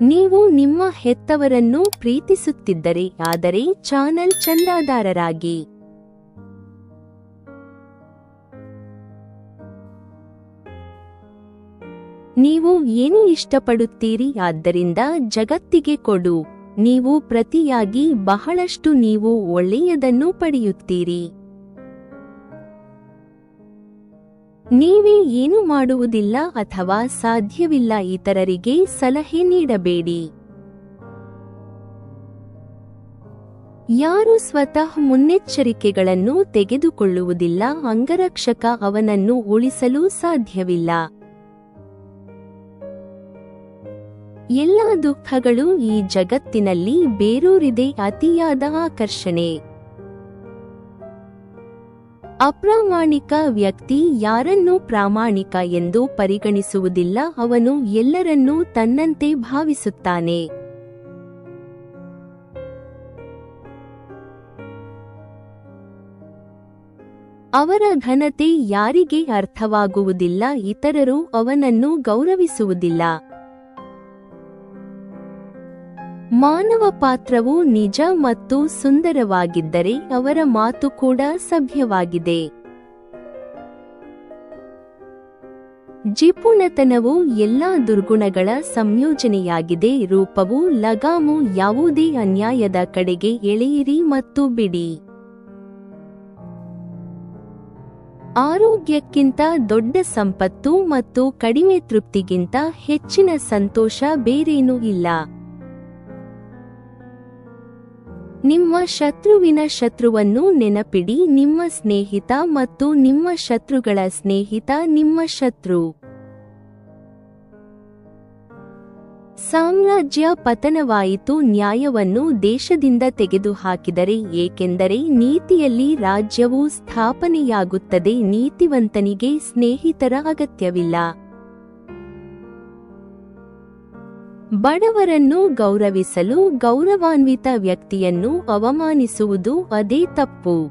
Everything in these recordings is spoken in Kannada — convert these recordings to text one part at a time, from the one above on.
ನೀವು ನಿಮ್ಮ ಹೆತ್ತವರನ್ನು ಪ್ರೀತಿಸುತ್ತಿದ್ದರೆ, ಆದರೆ ಚಾನಲ್ ಚಂದಾದಾರರಾಗಿ. ನೀವು ಏನು ಇಷ್ಟಪಡುತ್ತೀರಿ? ಆದ್ದರಿಂದ ಜಗತ್ತಿಗೆ ಕೊಡು. ನೀವು ಪ್ರತಿಯಾಗಿ ಬಹಳಷ್ಟು ನೀವು ಒಳ್ಳೆಯದನ್ನು ಪಡೆಯುತ್ತೀರಿ. ನೀವೇ ಏನು ಮಾಡುವುದಿಲ್ಲ ಅಥವಾ ಸಾಧ್ಯವಿಲ್ಲ ಇತರರಿಗೆ ಸಲಹೆ ನೀಡಬೇಡಿ. ಯಾರು ಸ್ವತಃ ಮುನ್ನೆಚ್ಚರಿಕೆಗಳನ್ನು ತೆಗೆದುಕೊಳ್ಳುವುದಿಲ್ಲ ಅಂಗರಕ್ಷಕ ಅವನನ್ನು ಉಳಿಸಲು ಸಾಧ್ಯವಿಲ್ಲ. ಎಲ್ಲ ದುಃಖಗಳು ಈ ಜಗತ್ತಿನಲ್ಲಿ ಬೇರೂರಿದೆ ಅತಿಯಾದ ಆಕರ್ಷಣೆ. ಅಪ್ರಾಮಾಣಿಕ ವ್ಯಕ್ತಿ ಯಾರನ್ನೂ ಪ್ರಾಮಾಣಿಕ ಎಂದು ಪರಿಗಣಿಸುವುದಿಲ್ಲ, ಅವನು ಎಲ್ಲರನ್ನೂ ತನ್ನಂತೆ ಭಾವಿಸುತ್ತಾನೆ. ಅವರ ಘನತೆ ಯಾರಿಗೆ ಅರ್ಥವಾಗುವುದಿಲ್ಲ, ಇತರರು ಅವನನ್ನು ಗೌರವಿಸುವುದಿಲ್ಲ. ಮಾನವ ಪಾತ್ರವು ನಿಜ ಮತ್ತು ಸುಂದರವಾಗಿದ್ದರೆ ಅವರ ಮಾತು ಕೂಡ ಸಭ್ಯವಾಗಿದೆ. ಜಿಪುಣತನವು ಎಲ್ಲಾ ದುರ್ಗುಣಗಳ ಸಂಯೋಜನೆಯಾಗಿದೆ. ರೂಪವು ಲಗಾಮು ಯಾವುದೇ ಅನ್ಯಾಯದ ಕಡೆಗೆ ಎಳೆಯಿರಿ ಮತ್ತು ಬಿಡಿ. ಆರೋಗ್ಯಕ್ಕಿಂತ ದೊಡ್ಡ ಸಂಪತ್ತು ಮತ್ತು ಕಡಿಮೆ ತೃಪ್ತಿಗಿಂತ ಹೆಚ್ಚಿನ ಸಂತೋಷ ಬೇರೇನೂ ಇಲ್ಲ. ನಿಮ್ಮ ಶತ್ರುವಿನ ಶತ್ರುವನ್ನು ನೆನಪಿಡಿ, ನಿಮ್ಮ ಸ್ನೇಹಿತ ಮತ್ತು ನಿಮ್ಮ ಶತ್ರುಗಳ ಸ್ನೇಹಿತ ನಿಮ್ಮ ಶತ್ರು. ಸಾಮ್ರಾಜ್ಯ ಪತನವಾಯಿತು, ನ್ಯಾಯವನ್ನು ದೇಶದಿಂದ ತೆಗೆದುಹಾಕಿದರೆ, ಏಕೆಂದರೆ ನೀತಿಯಲ್ಲಿ ರಾಜ್ಯವು ಸ್ಥಾಪನೆಯಾಗುತ್ತದೆ, ನೀತಿವಂತನಿಗೆ ಸ್ನೇಹಿತರ ಅಗತ್ಯವಿಲ್ಲ. ಬಡವರನ್ನು ಗೌರವಿಸಲು ಗೌರವಾನ್ವಿತ ವ್ಯಕ್ತಿಯನ್ನು ಅವಮಾನಿಸುವುದು ಅದೇ ತಪ್ಪು.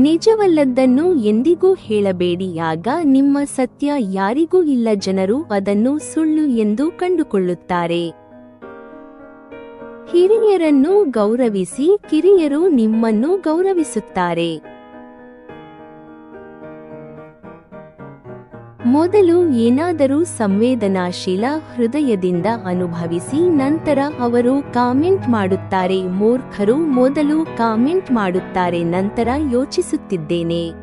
ನಿಜವಲ್ಲದ್ದನ್ನು ಎಂದಿಗೂ ಹೇಳಬೇಡಿ, ಆಗ ನಿಮ್ಮ ಸತ್ಯ ಯಾರಿಗೂ ಇಲ್ಲ ಜನರು ಅದನ್ನು ಸುಳ್ಳು ಎಂದು ಕಂಡುಕೊಳ್ಳುತ್ತಾರೆ. ಹಿರಿಯರನ್ನು ಗೌರವಿಸಿ ಕಿರಿಯರು ನಿಮ್ಮನ್ನು ಗೌರವಿಸುತ್ತಾರೆ. ಮೊದಲು ಏನಾದರೂ ಸಂವೇದನಾಶೀಲ ಹೃದಯದಿಂದ ಅನುಭವಿಸಿ ನಂತರ ಅವರು ಕಾಮೆಂಟ್ ಮಾಡುತ್ತಾರೆ. ಮೂರ್ಖರು ಮೊದಲು ಕಾಮೆಂಟ್ ಮಾಡುತ್ತಾರೆ. ನಂತರ ಯೋಚಿಸುತ್ತಿದ್ದೇನೆ.